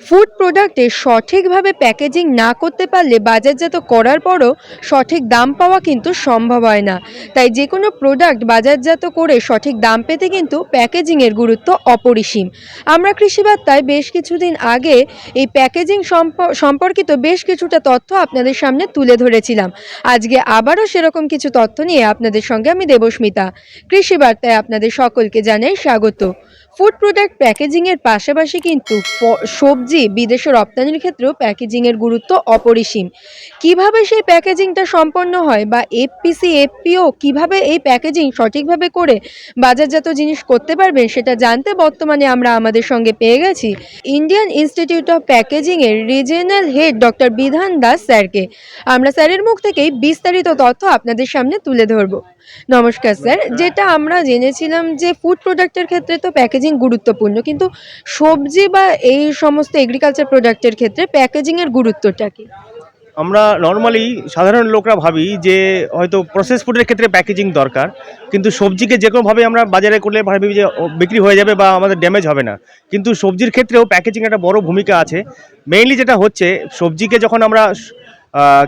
Food প্রোডাক্টে সঠিকভাবে packaging না করতে পারলে বাজারজাত করার পরও সঠিক দাম পাওয়া কিন্তু সম্ভব হয় না। তাই যে কোনো প্রোডাক্ট বাজারজাত করে সঠিক দাম পেতে কিন্তু প্যাকেজিংয়ের গুরুত্ব অপরিসীম। আমরা কৃষিবার্তায় বেশ কিছুদিন আগে এই প্যাকেজিং সম্প- সম্পর্কিত বেশ কিছুটা তথ্য আপনাদের সামনে তুলে ধরেছিলাম। আজকে আবারও সেরকম কিছু তথ্য নিয়ে আপনাদের সঙ্গে আমি দেবস্মিতা। কৃষিবার্তায় আপনাদের সকলকে জানাই স্বাগত। ফুড প্রোডাক্ট প্যাকেজিংয়ের পাশাপাশি কিন্তু সবজি বিদেশে রপ্তানির ক্ষেত্রেও প্যাকেজিংয়ের গুরুত্ব অপরিসীম। কীভাবে সেই প্যাকেজিংটা সম্পন্ন হয় বা এফপিসি এফপিও কীভাবে এই প্যাকেজিং সঠিকভাবে করে বাজারজাত জিনিস করতে পারবেন সেটা জানতে বর্তমানে আমরা আমাদের সঙ্গে পেয়ে গেছি। Indian institute of প্যাকেজিংয়ের regional head doctor Bidhan Das স্যারকে। আমরা স্যারের মুখ থেকেই বিস্তারিত তথ্য আপনাদের সামনে তুলে ধরবো। নমস্কার স্যার যেটা আমরা জেনেছিলাম যে ফুড প্রোডাক্টের ক্ষেত্রে তো প্যাকেজিং গুরুত্বপূর্ণ। কিন্তু সবজি বা এই সমস্ত এগ্রিকালচার প্রোডাক্টের ক্ষেত্রে প্যাকেজিংয়ের গুরুত্বটা কি? আমরা নর্মালি সাধারণ লোকরা ভাবি যে হয়তো প্রসেস ফুডের ক্ষেত্রে প্যাকেজিং দরকার, কিন্তু সবজিকে যে কোনোভাবে আমরা বাজারে করলে ভাবি যে বিক্রি হয়ে যাবে বা আমাদের ড্যামেজ হবে না। কিন্তু সবজির ক্ষেত্রেও প্যাকেজিং একটা বড় ভূমিকা আছে। মেইনলি যেটা হচ্ছে, সবজিকে যখন আমরা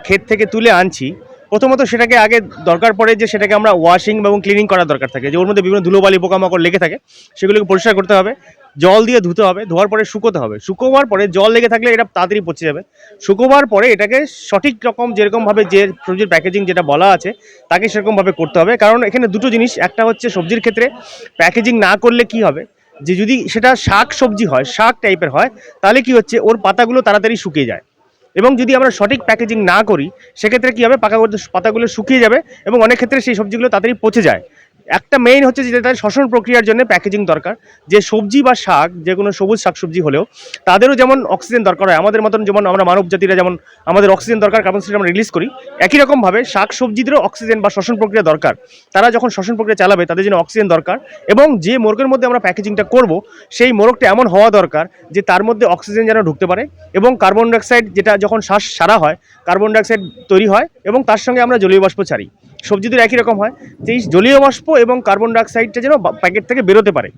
ক্ষেত থেকে তুলে আনছি প্রথমত সেটাকে আগে দরকার পড়ে যে সেটাকে আমরা ওয়াশিং এবং ক্লিনিং করার দরকার থাকে। যে ওর মধ্যে বিভিন্ন ধুলোবালি, পোকামাকড় লেগে থাকে, সেগুলোকে পরিষ্কার করতে হবে। জল দিয়ে ধুতে হবে, ধোয়ার পরে শুকোতে হবে। শুকোবার পরে জল লেগে থাকলে এটা তাড়াতাড়ি পচে যাবে। শুকোবার পরে এটাকে সঠিক রকম যেরকমভাবে যে সবজির প্যাকেজিং যেটা বলা আছে, তাকে সেরকমভাবে করতে হবে। কারণ এখানে দুটো জিনিস, একটা হচ্ছে সবজির ক্ষেত্রে প্যাকেজিং না করলে কি হবে? যে যদি সেটা শাক সবজি হয়, শাক টাইপের হয়, তাহলে কি হচ্ছে? ওর পাতাগুলো তাড়াতাড়ি শুকিয়ে যায়। এবং যদি আমরা সঠিক প্যাকেজিং না করি, সেক্ষেত্রে কী হবে? পাকা পাতাগুলো শুকিয়ে যাবে এবং অনেক ক্ষেত্রে সেই সবজিগুলো তাড়াতাড়ি পচে যায়। একটা মেইন হচ্ছে যে তাদের শ্বসন প্রক্রিয়ার জন্য প্যাকেজিং দরকার। যে সবজি বা শাক, যে কোনো সবুজ শাকসবজি হলেও, তাদেরও যেমন অক্সিজেন দরকার হয়, আমাদের মতন যেমন আমরা মানব জাতিরা যেমন আমাদের অক্সিজেন দরকার কার্বন ডাইঅক্সাইড আমরা রিলিজ করি, একই রকমভাবে শাক সবজিদেরও অক্সিজেন বা শ্বসন প্রক্রিয়া দরকার। তারা যখন শ্বসন প্রক্রিয়া চালাবে, তাদের জন্য অক্সিজেন দরকার এবং যে মোরগের মধ্যে আমরা প্যাকেজিংটা করব, সেই মোরগটা এমন হওয়া দরকার যে তার মধ্যে অক্সিজেন যেন ঢুকতে পারে এবং কার্বন ডাইঅক্সাইড যেটা যখন শ্বাস সারা হয় কার্বন ডাইঅক্সাইড তৈরি হয় এবং তার সঙ্গে আমরা জলীয় বাষ্প ছাড়ি। সবজিদের একই রকম হয়। যে জলীয় বাষ্প এবং কার্বন ডাইঅক্সাইডটা যেন প্যাকেট থেকে বেরোতে পারে।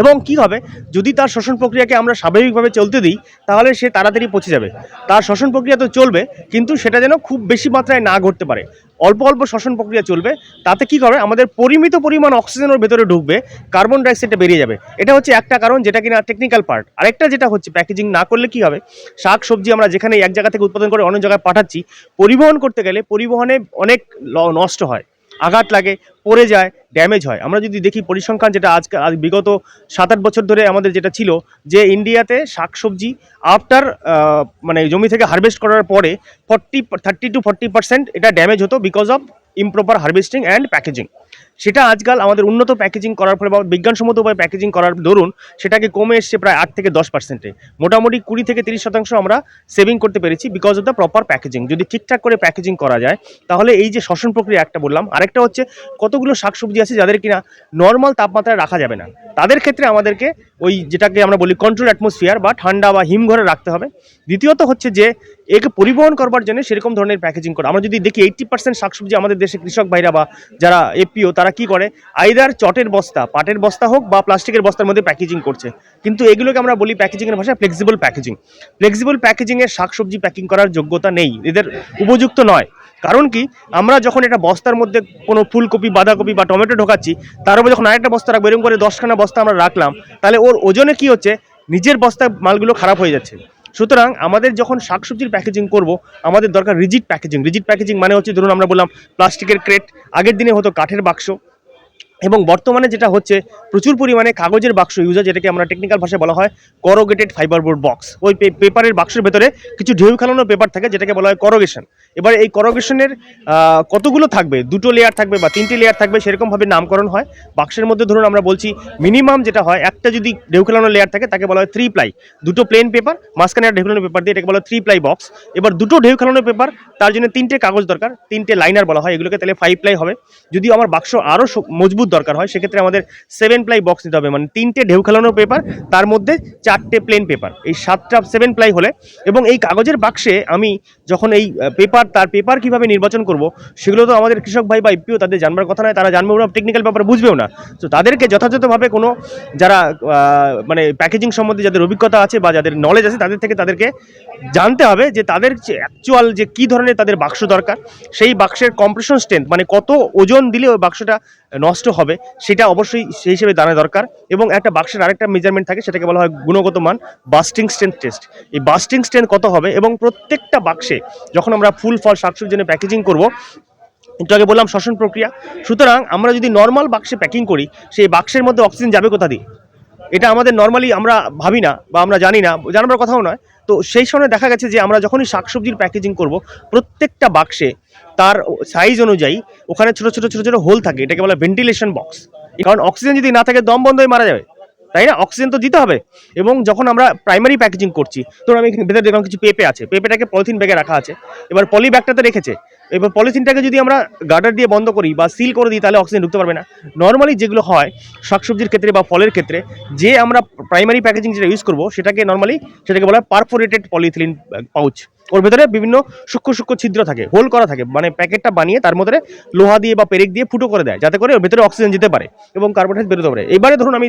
এবং কি হবে? যদি তার শ্বসন প্রক্রিয়াকে আমরা স্বাভাবিকভাবে চলতে দিই, তাহলে সে তাড়াতাড়ি পচে যাবে। তার শ্বসন প্রক্রিয়া তো চলবে, কিন্তু সেটা যেন খুব বেশি মাত্রায় না ঘটতে পারে। অল্প অল্প শ্বসন প্রক্রিয়া চলবে, তাতে কি করে আমাদের পরিমিত পরিমাণ অক্সিজেন ওর ভেতরে ঢুকবে, কার্বন ডাইঅক্সাইডটা বেরিয়ে যাবে। এটা হচ্ছে একটা কারণ, যেটা কিনা টেকনিক্যাল পার্ট আরেকটা যেটা হচ্ছে প্যাকেজিং না করলে কি হবে? শাক, সবজি আমরা যেখানে এক জায়গা থেকে উৎপাদন করে অন্য জায়গায় পাঠাচ্ছি, পরিবহন করতে গেলে পরিবহনে অনেক নষ্ট হয়। আঘাত লাগে, পড়ে যায় ড্যামেজ হয়। আমরা যদি দেখি পরিসংখ্যান যেটা আজকে আজ বিগত সাত আট বছর ধরে আমাদের যেটা ছিল যে ইন্ডিয়াতে শাকসবজি আফটার মানে জমি থেকে হারভেস্ট করার পরে forty thirty to forty percent এটা ড্যামেজ হতো because of improper harvesting and packaging সেটা আজকাল আমাদের উন্নত প্যাকেজিং করার ফলে বা বিজ্ঞানসম্মত উপায়ে প্যাকেজিং করার দরুন সেটাকে কমে এসছে প্রায় আট থেকে দশ পার্সেন্টে মোটামুটি কুড়ি থেকে তিরিশ শতাংশ আমরা সেভিং করতে পেরেছি because of the proper packaging যদি ঠিকঠাক করে প্যাকেজিং করা যায়, তাহলে এই যে শ্বসন প্রক্রিয়া একটা বললাম, আরেকটা হচ্ছে কতগুলো শাকসবজি আছে যাদের কিনা নর্মাল তাপমাত্রায় রাখা যাবে না। তাদের ক্ষেত্রে আমাদেরকে ওই যেটাকে আমরা বলি কন্ট্রোল অ্যাটমসফিয়ার বা ঠান্ডা বা হিমঘরে রাখতে হবে। দ্বিতীয়ত হচ্ছে যে একে পরিবহন করবার জন্য সেরকম ধরনের প্যাকেজিং করা। আমরা যদি দেখি এইট্টি পার্সেন্ট শাকসবজি আমাদের দেশে কৃষক ভাইরা বা যারা এপিও তারা কি করে? আইদার চটের বস্তা, পাটের বস্তা হোক বা প্লাস্টিকের বস্তার মধ্যে প্যাকেজিং করছে। কিন্তু এগুলোকে আমরা বলি প্যাকেজিংয়ের ভাষায় ফ্লেক্সিবল প্যাকেজিং ফ্লেক্সিবল প্যাকেজিংয়ে শাকসবজি প্যাকিং করার যোগ্যতা নেই। এদের উপযুক্ত নয়। কারণ কি? আমরা যখন এটা বস্তার মধ্যে কোনো ফুলকপি, বাঁধাকপি বা টমেটো ঢোকাচ্ছি, তার উপর যখন আরেকটা বস্তা রাখব, এরকম করে দশখানা বস্তা আমরা রাখলাম, তাহলে ওর ওজনে কি হচ্ছে? নিজের বস্তা মালগুলো খারাপ হয়ে যাচ্ছে। সুতরাং আমাদের যখন শাকসবজির প্যাকেজিং করব, আমাদের দরকার রিজিট প্যাকেজিং রিজিট প্যাকেজিং মানে হচ্ছে, ধরুন আমরা বললাম, প্লাস্টিকের ক্রেট আগের দিনে হতো কাঠের বাক্স। এবং বর্তমানে যেটা হচ্ছে, প্রচুর পরিমাণে কাগজের বাক্স ইউজ হয় যেটাকে আমরা টেকনিক্যাল ভাষায় বলা হয় করোগেটেড ফাইবার বোর্ড বক্স ওই পেপারের বাক্সের ভেতরে কিছু ঢেউ খেলানো পেপার থাকে, যেটাকে বলা হয় করোগেশন এবার এই করোগেশনের কতগুলো থাকবে? দুটো লেয়ার থাকবে বা তিনটে লেয়ার থাকবে, সেরকমভাবে নামকরণ হয়। বাক্সের মধ্যে ধরুন আমরা বলছি মিনিমাম যেটা হয়, একটা যদি ঢেউ খেলানো লেয়ার থাকে, তাকে বলা হয় থ্রি প্লাই দুটো প্লেন পেপার মাঝখানে একটা ঢেউ খেলানো পেপার দিয়ে এটাকে বলা হয় থ্রি প্লাই বক্স এবার দুটো ঢেউ খেলানো পেপার তার জন্য তিনটে কাগজ দরকার, তিনটে লাইনার বলা হয়, এগুলোকে তাহলে ফাইভ প্লাই হবে। যদি আমার বাক্স আরও মজবুত দরকার হয়, সেক্ষেত্রে আমাদের সেভেন প্লাই বক্স নিতে হবে। মানে তিনটে ঢেউ খেলানো পেপার তার মধ্যে চারটে প্লেন পেপার এই সাতটা সেভেন প্লাই হলে, এবং এই কাগজের বাক্সে আমি যখন এই পেপার এবার তার পেপার কীভাবে নির্বাচন করব, সেগুলো তো আমাদের কৃষক ভাই বা ইপিও তাদের জানবার কথা নয়, তারা জানবেও না টেকনিক্যাল ব্যাপারে বুঝবেও না। তো তাদেরকে যথাযথভাবে কোনো যারা মানে প্যাকেজিং সম্বন্ধে যাদের অভিজ্ঞতা আছে বা যাদের নলেজ আছে, তাদের থেকে তাদেরকে জানতে হবে যে তাদের অ্যাকচুয়াল যে কী ধরনের তাদের বাক্স দরকার, সেই বাক্সের কম্প্রেশন স্ট্রেন্থ মানে কত ওজন দিলে ওই বাক্সটা নষ্ট হবে, সেটা অবশ্যই সেই হিসেবে জানা দরকার। এবং একটা বাক্সের আরেকটা মেজারমেন্ট থাকে, সেটাকে বলা হয় গুণগত মান বাস্টিং স্ট্রেন্থ টেস্ট এই বাস্টিং স্ট্রেন্থ কত হবে এবং প্রত্যেকটা বাক্সে যখন আমরা ফুল ফল শাকসবজির জন্য প্যাকেজিং করব। একটু আগে বললাম শ্বসন প্রক্রিয়া। সুতরাং আমরা যদি নর্মাল বাক্সে প্যাকিং করি, সেই বাক্সের মধ্যে অক্সিজেন যাবে কোথা দিয়ে? এটা আমাদের নর্মালি আমরা ভাবি না বা আমরা জানি না জানাবার কথাও নয়। তো সেই সময় দেখা গেছে যে আমরা যখনই শাকসবজির প্যাকেজিং করব, প্রত্যেকটা বাক্সে তার সাইজ অনুযায়ী ওখানে ছোট ছোট ছোট ছোট হোল থাকে। এটাকে বলা ভেন্টিলেশন বক্স কারণ অক্সিজেন যদি না থাকে, দম বন্ধ হয়ে মারা যাবে। তাই না? অক্সিজেন তো দিতে হবে। এবং যখন আমরা প্রাইমারি প্যাকেজিং করছি, ধরুন আমি এখানে ভেতরে দেখলাম কিছু পেঁপে আছে। পেঁপেটাকে পলিথিন ব্যাগে রাখা আছে। এবার পলি ব্যাগটাতে রেখেছে। এবার পলিথিনটাকে যদি আমরা গার্ডার দিয়ে বন্ধ করি বা সিল করে দিই, তাহলে অক্সিজেন ঢুকতে পারবে না। নর্মালি যেগুলো হয়, শাকসবজির ক্ষেত্রে বা ফলের ক্ষেত্রে, যে আমরা প্রাইমারি প্যাকেজিং যেটা ইউজ করব, সেটাকে নর্মালি সেটাকে বলা হয় পারফোরেটেড পলিথিলিন পাউচ ওর ভেতরে বিভিন্ন সূক্ষ্ম সূক্ষ্ম ছিদ্র থাকে, হোল করা থাকে মানে প্যাকেটটা বানিয়ে তার মধ্যে লোহা দিয়ে বা পেরেক দিয়ে ফুটো করে দেয়, যাতে করে ওর ভেতরে অক্সিজেন যেতে পারে এবং কার্বন ডাইঅক্সাইড বেরোতে পারে। এবারে ধরুন আমি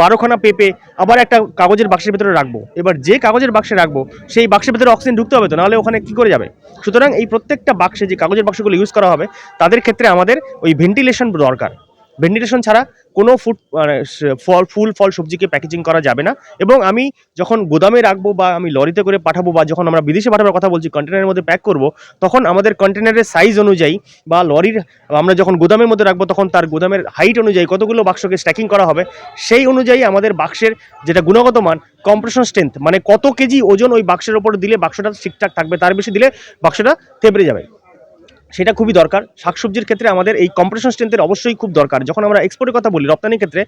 বারোখানা পেপে আবার একটা কাগজের বাক্সের ভেতরে রাখব। এবার যে কাগজের বাক্সে রাখব, সেই বাক্সের ভেতরে অক্সিজেন ঢুকতে হবে তো, নাহলে ওখানে কী করে যাবে? সুতরাং এই প্রত্যেকটা বাক্সে যে কাগজের বাক্সগুলো ইউজ করা হবে, তাদের ক্ষেত্রে আমাদের ওই ভেন্টিলেশন দরকার। ভেন্টিলেশন ছাড়া কোনো ফুড মানে ফল, ফুল, ফল, সবজিকে প্যাকেজিং করা যাবে না। এবং আমি যখন গোদামে রাখব বা আমি লরিতে করে পাঠাবো বা যখন আমরা বিদেশে পাঠাবার কথা বলছি কন্টেনারের মধ্যে প্যাক করব, তখন আমাদের কন্টেনারের সাইজ অনুযায়ী বা লরির, আমরা যখন গোদামের মধ্যে রাখব, তখন তার গোদামের হাইট অনুযায়ী কতগুলো বাক্সকে স্ট্যাকিং করা হবে, সেই অনুযায়ী আমাদের বাক্সের যেটা গুণগত মান কম্প্রেশন স্ট্রেংথ মানে কত কেজি ওজন ওই বাক্সের ওপর দিলে বাক্সটা ঠিকঠাক থাকবে, তার বেশি দিলে বাক্সটা থেবড়ে যাবে। সেটা খুবই দরকার। শাকসবজির ক্ষেত্রে আমাদের এই কম্প্রেশন স্ট্রেন্থের অবশ্যই খুব দরকার। যখন আমরা এক্সপোর্টের কথা বলি, রপ্তানির ক্ষেত্রে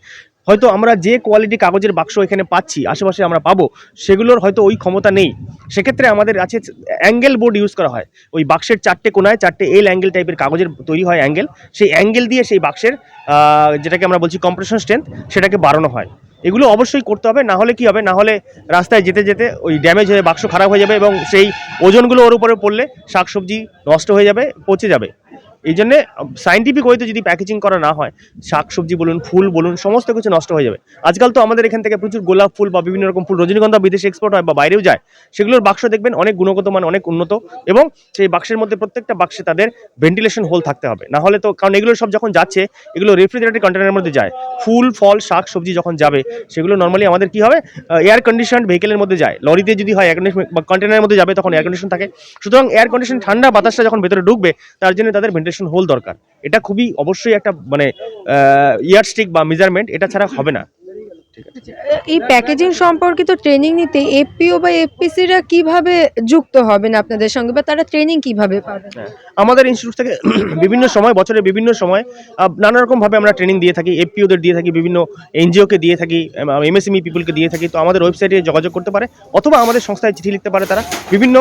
হয়তো আমরা যে কোয়ালিটি কাগজের বাক্স এখানে পাচ্ছি, আশেপাশে আমরা পাবো, সেগুলোর হয়তো ওই ক্ষমতা নেই। সেক্ষেত্রে আমাদের আছে অ্যাঙ্গেল বোর্ড ইউজ করা হয়। ওই বাক্সের চারটে কোনায় চারটে এল অ্যাঙ্গেল টাইপের কাগজের তৈরি হয় অ্যাঙ্গেল সেই অ্যাঙ্গেল দিয়ে সেই বাক্সের যেটাকে আমরা বলছি কম্প্রেশন স্ট্রেংথ সেটাকে বাড়ানো হয়। এগুলো অবশ্যই করতে হবে, না হলে কি হবে? না হলে রাস্তায় যেতে যেতে ওই ড্যামেজ হয়ে বাক্স খারাপ হয়ে যাবে এবং সেই ওজনগুলো ওর উপরে পড়লে শাকসবজি নষ্ট হয়ে যাবে, পচে যাবে। এই জন্যে সাইন্টিফিক ওয়েতে যদি প্যাকেজিং করা না হয় শাক সবজি বলুন, ফুল বলুন, সমস্ত কিছু নষ্ট হয়ে যাবে। আজকাল তো আমাদের এখান থেকে প্রচুর গোলাপ ফুল বা বিভিন্ন রকম ফুল, রজনীগন্ধা বিদেশে এক্সপোর্ট হয় বা বাইরেও যায়, সেগুলোর বাক্স দেখবেন অনেক গুণগত মান, অনেক উন্নত এবং সেই বাক্সের মধ্যে প্রত্যেকটা বাক্সে তাদের ভেন্টিলেশন হোল থাকতে হবে। না হলে তো, কারণ এগুলো সব যখন যাচ্ছে, এগুলো রেফ্রিজারেটেড কন্টেনারের মধ্যে যায়। ফুল, ফল, শাক, সবজি যখন যাবে, সেগুলো নর্মালি আমাদের কি হবে? এয়ার কন্ডিশন ভেহিকেলের মধ্যে যায়। লরিতে যদি হয় এয়ার কন্ডিশন কন্টেনারের মধ্যে যাবে, তখন এয়ার কন্ডিশন থাকে। সুতরাং এয়ার কন্ডিশন ঠান্ডা বাতাসটা যখন ভেতরে ঢুকবে, তার জন্য তাদের ভেন্টিলেশন হোল দরকার। এটা খুবই অবশ্যই একটা মানে ইয়ার স্টিক বা মেজারমেন্ট এটা ছাড়া হবে না। এই প্যাকেজিং সম্পর্কিত ট্রেনিং নিতে এফপিও বা এফপিসিরা কীভাবে যুক্ত হবেন আপনাদের সঙ্গে? বা তারা ট্রেনিং কীভাবে পাবেন? আমাদের ইনস্টিটিউট থেকে বিভিন্ন সময় বছরের বিভিন্ন সময় নানা রকম ভাবে আমরা ট্রেনিং দিয়ে থাকি এফপিওদের দিয়ে থাকি, বিভিন্ন এনজিওকে দিয়ে থাকি এমএসএমই পিপলকে দিয়ে থাকি। তো আমাদের ওয়েবসাইটে যোগাযোগ করতে পারে, অথবা আমাদের সংস্থায় চিঠি লিখতে পারে তারা। বিভিন্ন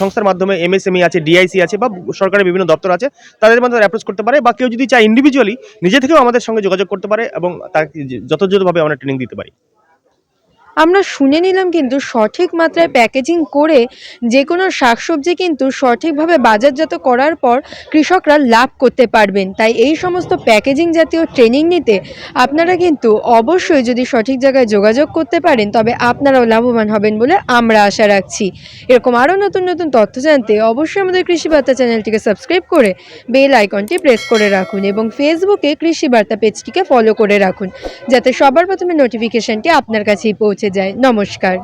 সংস্থার মাধ্যমে এমএসএমই আছে ডিআইসি আছে, বা সরকারের বিভিন্ন দপ্তর আছে, তাদের মাধ্যমে অ্যাপ্রোচ করতে পারে, বা কেউ যদি চায় ইন্ডিভিজুয়ালি নিজে থেকেও আমাদের সঙ্গে যোগাযোগ করতে পারে, এবং তার যথাযথভাবে আমরা ট্রেনিং দিতে পারি। আমরা শুনে নিলাম কিন্তু সঠিক মাত্রায় প্যাকেজিং করে যে কোনো শাকসবজি কিন্তু সঠিকভাবে বাজারজাত করার পর কৃষকরা লাভ করতে পারবেন। তাই এই সমস্ত প্যাকেজিং জাতীয় ট্রেনিং নিতে আপনারা কিন্তু অবশ্যই যদি সঠিক জায়গায় যোগাযোগ করতে পারেন, তবে আপনারাও লাভবান হবেন বলে আমরা আশা রাখছি। এরকম আরও নতুন নতুন তথ্য জানতে অবশ্যই আমাদের কৃষি বার্তা চ্যানেলটিকে সাবস্ক্রাইব করে বেল আইকনটি প্রেস করে রাখুন এবং ফেসবুকে কৃষি বার্তা পেজটিকে ফলো করে রাখুন, যাতে সবার প্রথমে নোটিফিকেশনটি আপনার কাছেই পৌঁছে যায়। নমস্কার।